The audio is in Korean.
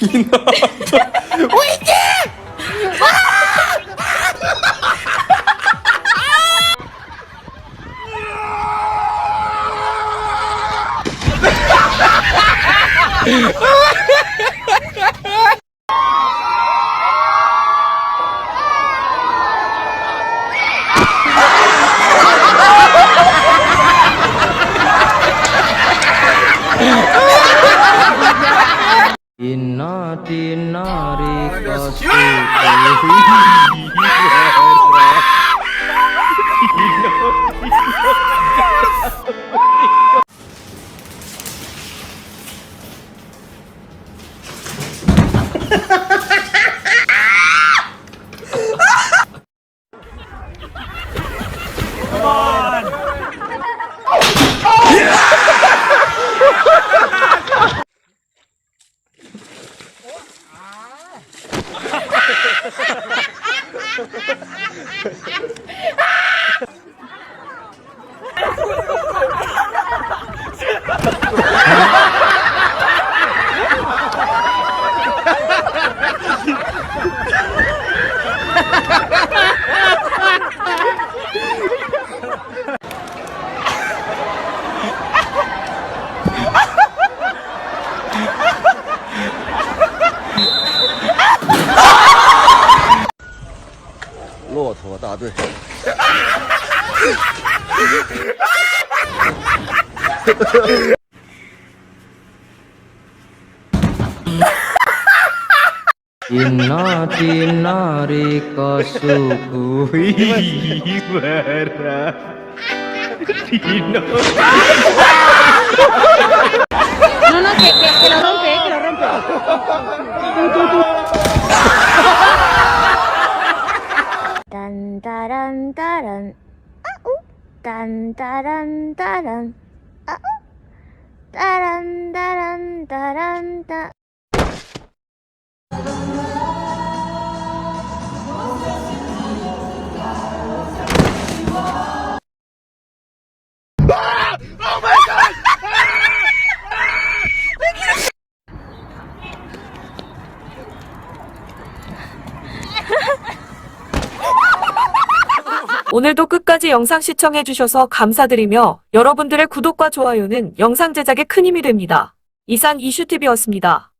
울긴 한다. 울지! 아! Inna tinari kasti Ha ah! 骆驼大队”。Dina dina rika suku taran, taran. Ah, uh. Tan, taran, taran. Ah, uh. Taran, taran, taran, ta. 오늘도 끝까지 영상 시청해주셔서 감사드리며 여러분들의 구독과 좋아요는 영상 제작에 큰 힘이 됩니다. 이상 이슈TV였습니다.